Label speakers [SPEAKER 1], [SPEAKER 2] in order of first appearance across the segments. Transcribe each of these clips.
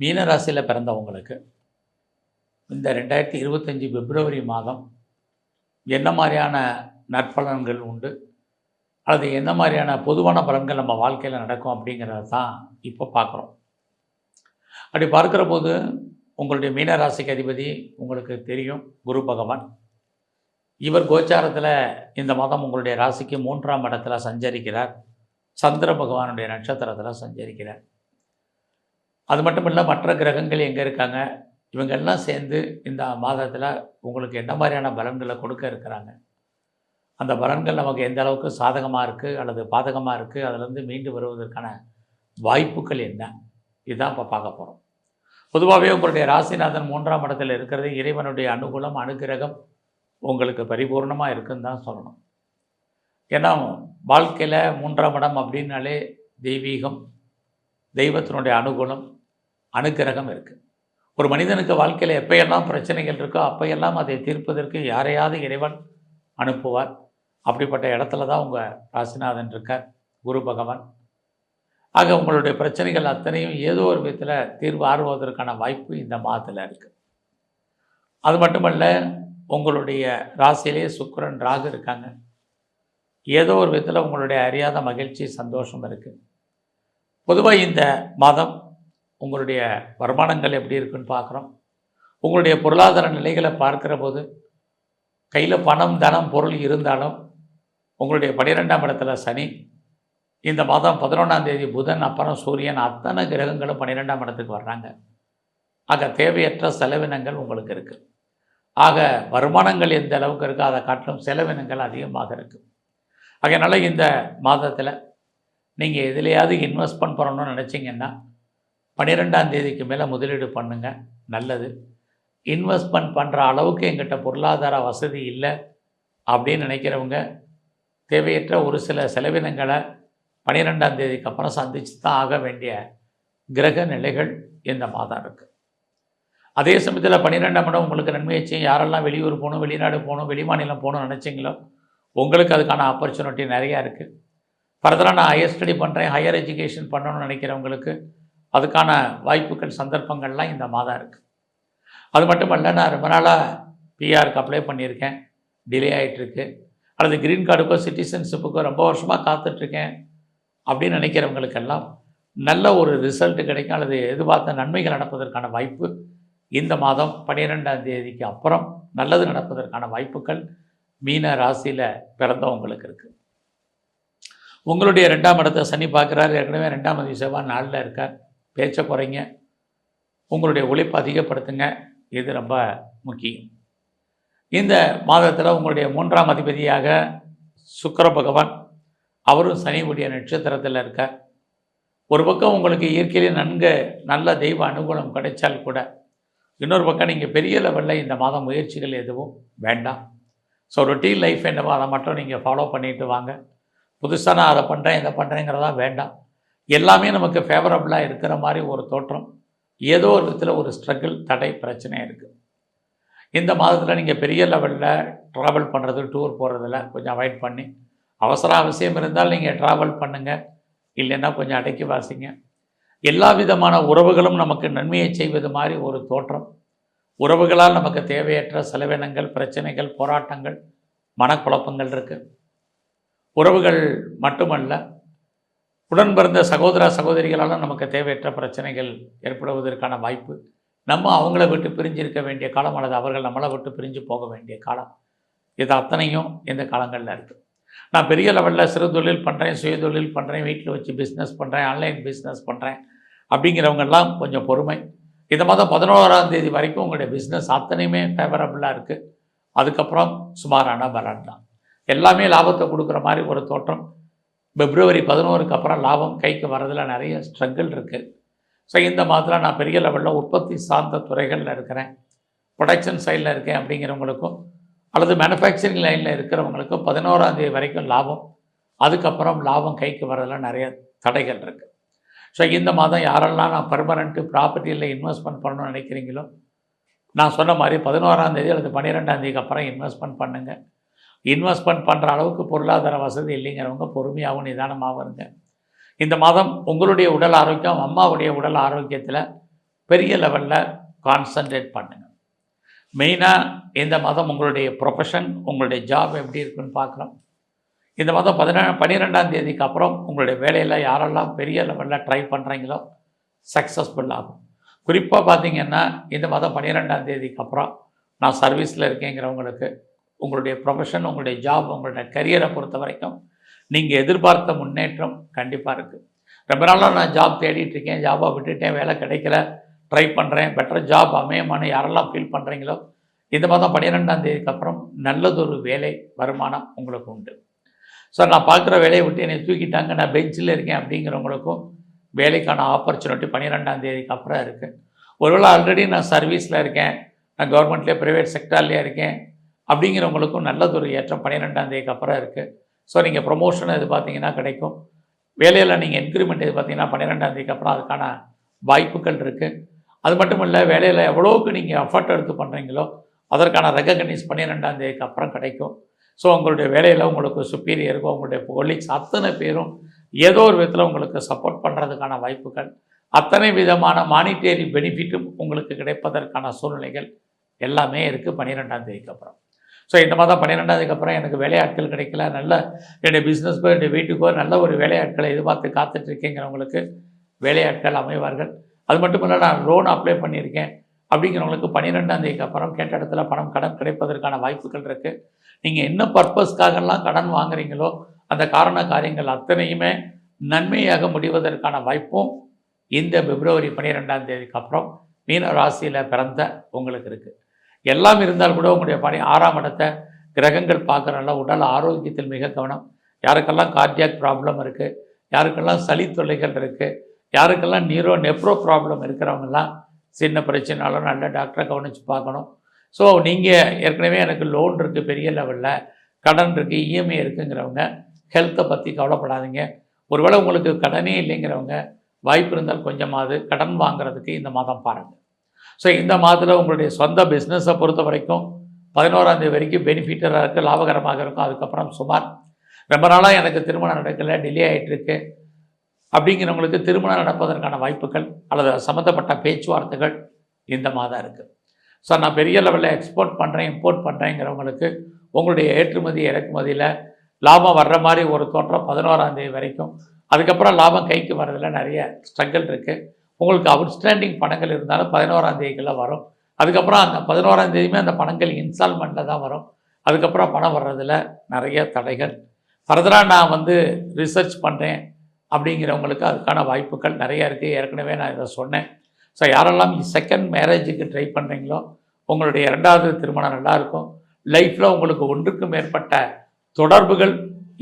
[SPEAKER 1] மீனராசியில் பிறந்தவங்களுக்கு இந்த ரெண்டாயிரத்தி இருபத்தஞ்சி பிப்ரவரி மாதம் என்ன மாதிரியான நற்பலன்கள் உண்டு? அல்லது என்ன மாதிரியான பொதுவான பலன்கள் நம்ம வாழ்க்கையில் நடக்கும் அப்படிங்கிறத தான் இப்போ பார்க்குறோம். அப்படி பார்க்குற போது உங்களுடைய மீனராசிக்கு அதிபதி உங்களுக்கு தெரியும். குரு பகவான். இவர் கோச்சாரத்தில் இந்த மாதம் உங்களுடைய ராசிக்கு மூன்றாம் இடத்துல சஞ்சரிக்கிறார். சந்திர பகவானுடைய நட்சத்திரத்தில் சஞ்சரிக்கிறார். அது மட்டும் இல்லை மற்ற கிரகங்கள் எங்கே இருக்காங்க? இவங்கெல்லாம் சேர்ந்து இந்த மாதத்தில் உங்களுக்கு என்ன மாதிரியான பலன்களை கொடுக்க இருக்கிறாங்க? அந்த பலன்கள் நமக்கு எந்த அளவுக்கு சாதகமாக இருக்குது அல்லது பாதகமாக இருக்குது அதிலேருந்து மீண்டு வருவதற்கான வாய்ப்புகள் என்ன? இதுதான் இப்போ பார்க்க போகிறோம் பொதுவாகவே உங்களுடைய ராசிநாதன் மூன்றாம் இடத்தில் இருக்கிறது இறைவனுடைய அனுகூலம் அனுகிரகம் உங்களுக்கு பரிபூர்ணமாக இருக்குன்னு தான் சொல்லணும். ஏன்னா வாழ்க்கையில் மூன்றாம் இடம் அப்படின்னாலே தெய்வீகம் தெய்வத்தினுடைய அனுகூலம் அனுக்கிரகம் இருக்குது ஒரு மனிதனுக்கு வாழ்க்கையில் எப்பையெல்லாம் பிரச்சனைகள் இருக்கோ அப்பையெல்லாம் அதை தீர்ப்பதற்கு யாரையாவது இறைவன் அனுப்புவார். அப்படிப்பட்ட இடத்துல தான் உங்கள் ராசிநாதன் இருக்கார் குரு பகவான். ஆக உங்களுடைய பிரச்சனைகள் அத்தனையும் ஏதோ ஒரு விதத்தில் தீர்வு ஆறுவதற்கான வாய்ப்பு இந்த மாதத்தில் இருக்குது அது மட்டுமல்ல உங்களுடைய ராசியிலே சுக்கரன் ராகு இருக்காங்க. ஏதோ ஒரு விதத்தில் உங்களுடைய அறியாத மகிழ்ச்சி சந்தோஷம் இருக்குது பொதுவாக இந்த மாதம் உங்களுடைய வருமானங்கள் எப்படி இருக்குன்னு பார்க்குறோம் உங்களுடைய பொருளாதார நிலைகளை பார்க்குற போது கையில் பணம் தனம் பொருள் இருந்தாலும் உங்களுடைய பனிரெண்டாம் இடத்துல சனி இந்த மாதம் பதினொன்றாம் தேதி புதன் அப்புறம் சூரியன் அத்தனை கிரகங்களும் பன்னிரெண்டாம் இடத்துக்கு வர்றாங்க. ஆக தேவையற்ற செலவினங்கள் உங்களுக்கு இருக்குது ஆக வருமானங்கள் எந்த அளவுக்கு இருக்கோ அதை காட்டிலும் செலவினங்கள் அதிகமாக இருக்குது அதனால் இந்த மாதத்தில் நீங்கள் எதுலையாவது இன்வெஸ்ட்மெண்ட் பண்ணணும்னு நினச்சிங்கன்னா பன்னிரெண்டாம் தேதிக்கு மேலே முதலீடு பண்ணுங்கள் நல்லது. இன்வெஸ்ட்மெண்ட் பண்ணுற அளவுக்கு எங்கிட்ட பொருளாதார வசதி இல்லை அப்படின்னு நினைக்கிறவங்க தேவையற்ற ஒரு சில செலவினங்களை பன்னிரெண்டாம் தேதிக்கு அப்புறம் சந்தித்து தான் ஆக வேண்டிய கிரக நிலைகள் இந்த மாதம் இருக்குது அதே சமயத்தில் பன்னிரெண்டாம் இடம் உங்களுக்கு நன்மையை செய்யும். யாரெல்லாம் வெளியூர் போகணும் வெளிநாடு போகணும் வெளிமாநிலம் போகணும்னு நினச்சிங்களோ உங்களுக்கு அதுக்கான ஆப்பர்ச்சுனிட்டி நிறையா இருக்குது ஃபர்தராக நான் ஹையர் ஸ்டடி பண்ணுறேன் ஹையர் எஜுகேஷன் பண்ணணும்னு நினைக்கிறவங்களுக்கு அதுக்கான வாய்ப்புகள் சந்தர்ப்பங்கள்லாம் இந்த மாதம் இருக்குது அது மட்டுமல்ல நான் ரொம்ப நாளாக பிஆருக்கு அப்ளை பண்ணியிருக்கேன். டிலே ஆகிட்டுருக்கு அல்லது க்ரீன் கார்டுக்கோ சிட்டிசன்ஷிப்புக்கோ ரொம்ப வருஷமாக காத்துட்ருக்கேன் அப்படின்னு நினைக்கிறவங்களுக்கெல்லாம் நல்ல ஒரு ரிசல்ட் கிடைக்கும். அல்லது எதிர்பார்த்த நன்மைகள் நடப்பதற்கான வாய்ப்பு இந்த மாதம் பன்னிரெண்டாம் தேதிக்கு அப்புறம் நல்லது நடப்பதற்கான வாய்ப்புகள் மீன ராசியில் பிறந்தவங்களுக்கு இருக்குது உங்களுடைய ரெண்டாம் இடத்தை சனி பார்க்குறாரு. ஏற்கனவே ரெண்டாம் தேதி செவ்வாய் நாளில் இருக்கார். பேச்சை குறைங்க. உங்களுடைய உழைப்பு அதிகப்படுத்துங்க. இது ரொம்ப முக்கியம். இந்த மாதத்தில் உங்களுடைய மூன்றாம் அதிபதியாக சுக்கர பகவான் அவரும் சனியுடைய நட்சத்திரத்தில் இருக்கார். ஒரு பக்கம் உங்களுக்கு இயற்கையிலே நன்கு நல்ல தெய்வ அனுகூலம் கிடைச்சால் கூட இன்னொரு பக்கம் நீங்கள் பெரிய லெவலில் இந்த மாதம் முயற்சிகள் எதுவும் வேண்டாம். ஸோ ரொட்டீன் லைஃப் என்னவோ அதை மட்டும் நீங்கள் ஃபாலோ பண்ணிட்டு வாங்க. புதுசாக நான் அதை பண்ணுறேன் இதை பண்ணுறேங்கிறதா வேண்டாம். எல்லாமே நமக்கு ஃபேவரபுளாக இருக்கிற மாதிரி ஒரு தோற்றம். ஏதோ ஒரு விதத்தில் ஒரு ஸ்ட்ரகிள் தடை பிரச்சனை இருக்குது இந்த மாதத்தில் நீங்கள் பெரிய லெவலில் ட்ராவல் பண்ணுறது டூர் போகிறதுல கொஞ்சம் அவாய்ட் பண்ணி. அவசர அவசியம் இருந்தால் நீங்கள் ட்ராவல் பண்ணுங்கள் இல்லைன்னா கொஞ்சம் அடக்கி வாசிங்க. எல்லா விதமான உறவுகளும் நமக்கு நன்மையை செய்வது மாதிரி ஒரு தோற்றம். உறவுகளால் நமக்கு தேவையற்ற செலவினங்கள் பிரச்சனைகள் போராட்டங்கள் மனக்குழப்பங்கள் இருக்குது உறவுகள் மட்டுமல்ல உடன் பிறந்த சகோதர சகோதரிகளால் நமக்கு தேவையற்ற பிரச்சனைகள் ஏற்படுவதற்கான வாய்ப்பு நம்ம அவங்கள விட்டு பிரிஞ்சிருக்க வேண்டிய காலம் அல்லது அவர்கள் நம்மளை விட்டு பிரிஞ்சு போக வேண்டிய காலம். இது அத்தனையும் இந்த காலங்களில் இருக்குது நான் பெரிய லெவலில் சிறு தொழில் பண்ணுறேன் சுய தொழில் பண்ணுறேன் வீட்டில் வச்சு பிஸ்னஸ் பண்ணுறேன் ஆன்லைன் பிஸ்னஸ் பண்ணுறேன் அப்படிங்கிறவங்கெல்லாம் கொஞ்சம் பொறுமை. இந்த மாதம் பதினோராம் தேதி வரைக்கும் உங்களுடைய பிஸ்னஸ் அத்தனையுமே ஃபேவரபுளாக இருக்குது அதுக்கப்புறம் சுமாரான பலன் தான். எல்லாமே லாபத்தை கொடுக்குற மாதிரி ஒரு தோற்றம். பிப்ரவரி பதினோருக்கு அப்புறம் லாபம் கைக்கு வரதில் நிறைய ஸ்ட்ரகிள் இருக்குது ஸோ இந்த மாதத்தில் நான் பெரிய லெவலில் உற்பத்தி சார்ந்த துறைகளில் இருக்கிறேன். ப்ரொடக்ஷன் சைடில் இருக்கேன் அப்படிங்கிறவங்களுக்கும் அல்லது மேனுஃபேக்சரிங் லைனில் இருக்கிறவங்களுக்கும் பதினோராந்தேதி வரைக்கும் லாபம். அதுக்கப்புறம் லாபம் கைக்கு வரதில் நிறைய தடைகள் இருக்குது ஸோ இந்த மாதம் யாரெல்லாம் நான் பர்மனண்ட்டு ப்ராப்பர்ட்டியில் இன்வெஸ்ட்மெண்ட் பண்ணணும்னு நினைக்கிறீங்களோ நான் சொன்ன மாதிரி பதினோராம் தேதி அல்லது பன்னிரெண்டாம் தேதிக்கு அப்புறம் இன்வெஸ்ட்மெண்ட் பண்ணுங்கள் இன்வெஸ்ட்மெண்ட் பண்ணுற அளவுக்கு பொருளாதார வசதி இல்லைங்கிறவங்க பொறுமையாகவும் நிதானமாகவும் இருங்க. இந்த மாதம் உங்களுடைய உடல் ஆரோக்கியம் அம்மாவுடைய உடல் ஆரோக்கியத்தில் பெரிய லெவலில் கான்சன்ட்ரேட் பண்ணுங்கள் மெயினாக இந்த மாதம் உங்களுடைய ப்ரொஃபஷன் உங்களுடைய ஜாப் எப்படி இருக்குன்னு பார்க்குறோம் இந்த மாதம் பதினே பன்னிரெண்டாம் தேதிக்கு அப்புறம் உங்களுடைய வேலையில் யாரெல்லாம் பெரிய லெவலில் ட்ரை பண்ணுறீங்களோ சக்ஸஸ்ஃபுல் ஆகும். குறிப்பாக பார்த்தீங்கன்னா இந்த மாதம் பன்னிரெண்டாம் தேதிக்கு அப்புறம் நான் சர்வீஸில் இருக்கேங்கிறவங்களுக்கு உங்களுடைய ப்ரொஃபஷன் உங்களுடைய ஜாப் உங்களுடைய கரியரை பொறுத்த வரைக்கும் நீங்கள் எதிர்பார்த்த முன்னேற்றம் கண்டிப்பாக இருக்குது ரொம்ப நாளாக நான் ஜாப் தேடிட்டு இருக்கேன் ஜாபை விட்டுட்டேன் வேலை கிடைக்கல ட்ரை பண்ணுறேன் பெட்டர் ஜாப் அமையமானு யாரெல்லாம் ஃபீல் பண்ணுறீங்களோ இந்த மாதம் பன்னிரெண்டாம் தேதிக்கு அப்புறம் நல்லதொரு வேலை வருமானம் உங்களுக்கு உண்டு. சார் நான் பார்க்குற வேலையை விட்டு என்னை தூக்கிட்டாங்க நான் பெஞ்சில் இருக்கேன் அப்படிங்கிறவங்களுக்கும் வேலைக்கான ஆப்பர்ச்சுனிட்டி பன்னிரெண்டாம் தேதிக்கு அப்புறம் இருக்குது ஒருவேளை ஆல்ரெடி நான் சர்வீஸில் இருக்கேன் நான் கவர்மெண்ட்லேயே ப்ரைவேட் செக்டார்லேயே இருக்கேன் அப்படிங்கிறவங்களுக்கும் நல்லதொரு ஏற்றம் பன்னிரெண்டாம் தேதிக்கு அப்புறம் இருக்குது ஸோ நீங்கள் ப்ரொமோஷன் இது பார்த்தீங்கன்னா கிடைக்கும். வேலையில் நீங்கள் இன்க்ரிமெண்ட் இது பார்த்தீங்கன்னா பன்னிரெண்டாம் தேதிக்கு அப்புறம் அதுக்கான வாய்ப்புகள் இருக்குது அது மட்டும் இல்லை வேலையில் எவ்வளோக்கு நீங்கள் எஃபர்ட் எடுத்து பண்ணுறீங்களோ அதற்கான ரெகக்னைஸ் பன்னிரெண்டாம் தேதிக்கு அப்புறம் கிடைக்கும். ஸோ உங்களுடைய வேலையில் உங்களுக்கு சுப்பீரியருக்கும் உங்களுடைய கொலீக்ஸ் அத்தனை பேரும் ஏதோ ஒரு விதத்தில் உங்களுக்கு சப்போர்ட் பண்ணுறதுக்கான வாய்ப்புகள். அத்தனை விதமான மானிட்டரி பெனிஃபிட்டும் உங்களுக்கு கிடைப்பதற்கான சூழ்நிலைகள் எல்லாமே இருக்குது பன்னிரெண்டாம் தேதிக்கு அப்புறம். ஸோ இந்த மாதம் பன்னிரெண்டாம் தேதிக்கு அப்புறம் எனக்கு வேலையாட்கள் கிடைக்கல. நல்ல என்னுடைய பிஸ்னஸ்க்கோ என்னுடைய வீட்டுக்கோ நல்ல ஒரு வேலையாட்களை எதிர்பார்த்து காத்துட்ருக்கேங்கிறவங்களுக்கு வேலையாட்கள் அமைவார்கள். அது மட்டும் இல்லை நான் லோன் அப்ளை பண்ணியிருக்கேன். அப்படிங்கிறவங்களுக்கு பன்னிரெண்டாம் தேதிக்கு அப்புறம் கேட்ட இடத்துல பணம் கடன் கிடைப்பதற்கான வாய்ப்புகள் இருக்குது நீங்கள் என்ன பர்பஸ்க்காகலாம் கடன் வாங்குறீங்களோ அந்த காரண காரியங்கள் அத்தனையுமே நன்மையாக முடிவதற்கான வாய்ப்பும் இந்த பிப்ரவரி பன்னிரெண்டாம் தேதிக்கு அப்புறம் மீன ராசியில் பிறந்த உங்களுக்கு இருக்குது எல்லாம் இருந்தால் கூட உங்களுடைய பணி ஆறாம் இடத்தை கிரகங்கள் பார்க்குறனால உடல் ஆரோக்கியத்தில் மிக கவனம். யாருக்கெல்லாம் கார்டியாக் ப்ராப்ளம் இருக்குது யாருக்கெல்லாம் சளி தொல்லைகள் இருக்குது யாருக்கெல்லாம் நீரோ நெப்ரோ ப்ராப்ளம் இருக்கிறவங்கெல்லாம் சின்ன பிரச்சனைனாலும் நல்ல டாக்டரை கவனித்து பார்க்கணும். ஸோ நீங்கள் ஏற்கனவே எனக்கு லோன் இருக்குது பெரிய லெவலில் கடன் இருக்குது இஎம்ஐ இருக்குங்கிறவங்க ஹெல்த்தை பற்றி கவலைப்படாதீங்க. ஒருவேளை உங்களுக்கு கடனே இல்லைங்கிறவங்க வாய்ப்பு இருந்தால் கொஞ்சமாவது கடன் வாங்குறதுக்கு இந்த மாதம் பாருங்கள் ஸோ இந்த மாதத்தில் உங்களுடைய சொந்த பிஸ்னஸை பொறுத்த வரைக்கும் பதினோராந்தேதி வரைக்கும் பெனிஃபிட்டராக இருக்குது லாபகரமாக இருக்கும். அதுக்கப்புறம் சுமார் ரொம்ப நாளாக எனக்கு திருமணம் நடக்கலை டிலே ஆகிட்டுருக்கு அப்படிங்கிறவங்களுக்கு திருமணம் நடப்பதற்கான வாய்ப்புகள் அல்லது சம்மந்தப்பட்ட பேச்சுவார்த்தைகள் இந்த மாதம் இருக்குது ஸோ நான் பெரிய லெவலில் எக்ஸ்போர்ட் பண்ணுறேன் இம்போர்ட் பண்ணுறேங்கிறவங்களுக்கு உங்களுடைய ஏற்றுமதி இறக்குமதியில் லாபம் வர்ற மாதிரி ஒரு தோற்றம் பதினோராந்தேதி வரைக்கும். அதுக்கப்புறம் லாபம் கைக்கு வர்றதில் நிறைய ஸ்ட்ரகிள் இருக்குது உங்களுக்கு அவுட்ஸ்டாண்டிங் பணங்கள் இருந்தாலும் பதினோராந்தேதிக்குள்ளே வரும். அதுக்கப்புறம் அந்த பதினோராந்தேதியுமே அந்த பணங்கள் இன்ஸ்டால்மெண்ட்டில் தான் வரும். அதுக்கப்புறம் பணம் வர்றதில் நிறைய தடைகள். ஃபர்தராக நான் வந்து ரிசர்ச் பண்ணுறேன் அப்படிங்கிறவங்களுக்கு அதுக்கான வாய்ப்புகள் நிறைய இருக்குது ஏற்கனவே நான் இதை சொன்னேன். ஸோ யாரெல்லாம் செகண்ட் மேரேஜுக்கு ட்ரை பண்ணுறீங்களோ உங்களுடைய இரண்டாவது திருமணம் நல்லாயிருக்கும் லைஃப்பில் உங்களுக்கு ஒன்றுக்கு மேற்பட்ட தொடர்புகள்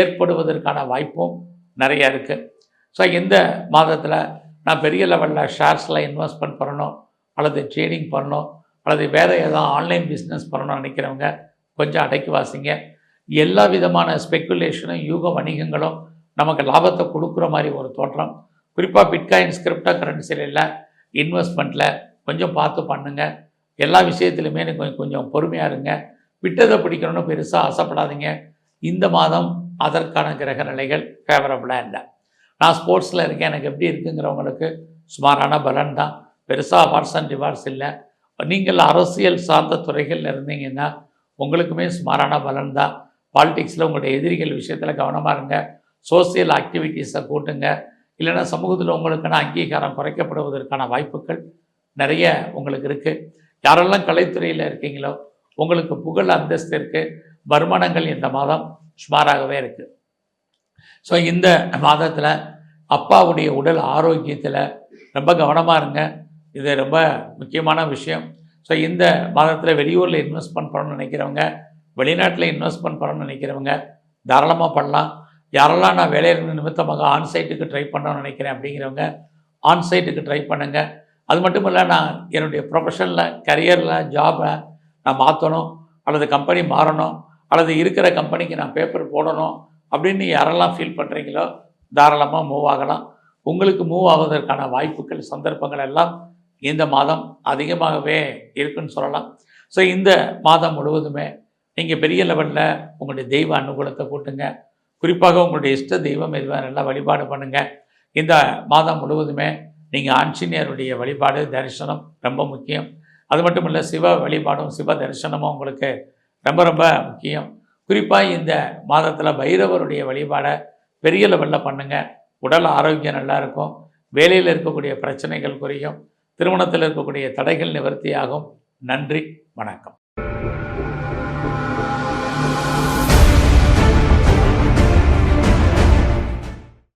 [SPEAKER 1] ஏற்படுவதற்கான வாய்ப்பும் நிறைய இருக்குது ஸோ இந்த மாதத்தில் நான் பெரிய லெவலில் ஷேர்ஸில் இன்வெஸ்ட்மெண்ட் பண்ணணும் அல்லது ட்ரேடிங் பண்ணணும் அல்லது வேறு ஏதாவது ஆன்லைன் பிஸ்னஸ் பண்ணணும்னு நினைக்கிறவங்க கொஞ்சம் அடைக்கி வாசிங்க. எல்லா விதமான ஸ்பெக்குலேஷனும் யூக வணிகங்களும் நமக்கு லாபத்தை கொடுக்குற மாதிரி ஒரு தோற்றம். குறிப்பாக பிட்காயின் கிரிப்டோ கரன்சியில் இன்வெஸ்ட்மெண்ட்டில் கொஞ்சம் பார்த்து பண்ணுங்கள் எல்லா விஷயத்துலையுமே கொஞ்சம் கொஞ்சம் பொறுமையாக இருங்க. விட்டதை பிடிக்கணும்னு பெருசாக ஆசைப்படாதீங்க. இந்த மாதம் அதற்கான கிரக நிலைகள் ஃபேவரபுளாக இல்லை. நான் ஸ்போர்ட்ஸில் இருக்கேன். எனக்கு எப்படி இருக்குங்கிறவங்களுக்கு சுமாரான பலன் தான். பெருசாக வார்ஸ் அண்ட் டிவார்ஸ் இல்லை. நீங்கள் அரசியல் சார்ந்த துறைகளில் இருந்தீங்கன்னா உங்களுக்குமே சுமாரான பலன் தான். பாலிடிக்ஸில் உங்களுடைய எதிரிகள் விஷயத்தில் கவனமாக இருங்க. சோசியல் ஆக்டிவிட்டீஸை கூட்டுங்க. இல்லைன்னா சமூகத்தில் உங்களுக்கான அங்கீகாரம் குறைக்கப்படுவதற்கான வாய்ப்புகள் நிறைய உங்களுக்கு இருக்குது யாரெல்லாம் கலைத்துறையில் இருக்கீங்களோ உங்களுக்கு புகழ் அந்தஸ்து இருக்குது வருமானங்கள் இந்த மாதம் சுமாராகவே இருக்குது ஸோ இந்த மாதத்தில் அப்பாவுடைய உடல் ஆரோக்கியத்தில் ரொம்ப கவனமாக இருங்க. இது ரொம்ப முக்கியமான விஷயம். ஸோ இந்த மாதத்தில் வெளியூரில் இன்வெஸ்ட்மெண்ட் பண்ணணும்னு நினைக்கிறவங்க வெளிநாட்டில் இன்வெஸ்ட்மெண்ட் பண்ணணும்னு நினைக்கிறவங்க தாராளமாக பண்ணலாம். யாரெல்லாம் நான் வேலையில் நிமித்தமாக ஆன்சைட்டுக்கு ட்ரை பண்ணணும்னு நினைக்கிறேன் அப்படிங்கிறவங்க ஆன்சைட்டுக்கு ட்ரை பண்ணுங்கள் அது மட்டும் இல்லை நான் என்னுடைய ப்ரொஃபஷனில் கரியரில் ஜாபை நான் மாற்றணும் அல்லது கம்பெனி மாறணும் அல்லது இருக்கிற கம்பெனிக்கு நான் பேப்பர் போடணும் அப்படின்னு யாரெல்லாம் ஃபீல் பண்ணுறீங்களோ தாராளமாக மூவ் ஆகலாம். உங்களுக்கு மூவ் ஆவதற்கான வாய்ப்புகள் சந்தர்ப்பங்கள் எல்லாம் இந்த மாதம் அதிகமாகவே இருக்குன்னு சொல்லலாம். ஸோ இந்த மாதம் முழுவதுமே நீங்கள் பெரிய லெவலில் உங்களுடைய தெய்வ அனுகூலத்தை கூட்டுங்க. குறிப்பாக உங்களுடைய இஷ்ட தெய்வம் எதுவாக நல்லா வழிபாடு பண்ணுங்கள் இந்த மாதம் முழுவதுமே நீங்கள் ஆஞ்சநேயருடைய வழிபாடு தரிசனம் ரொம்ப முக்கியம். அது மட்டும் இல்லை சிவ வழிபாடும் சிவ தரிசனமும் உங்களுக்கு ரொம்ப ரொம்ப முக்கியம். குறிப்பாக இந்த மாதத்தில் பைரவருடைய வழிபாடை பெரிய லெவலில் பண்ணுங்கள் உடல் ஆரோக்கியம் நல்லா இருக்கும். வேலையில் இருக்கக்கூடிய பிரச்சனைகள் குறையும். திருமணத்தில் இருக்கக்கூடிய தடைகள் நிவர்த்தியாகும். நன்றி வணக்கம்.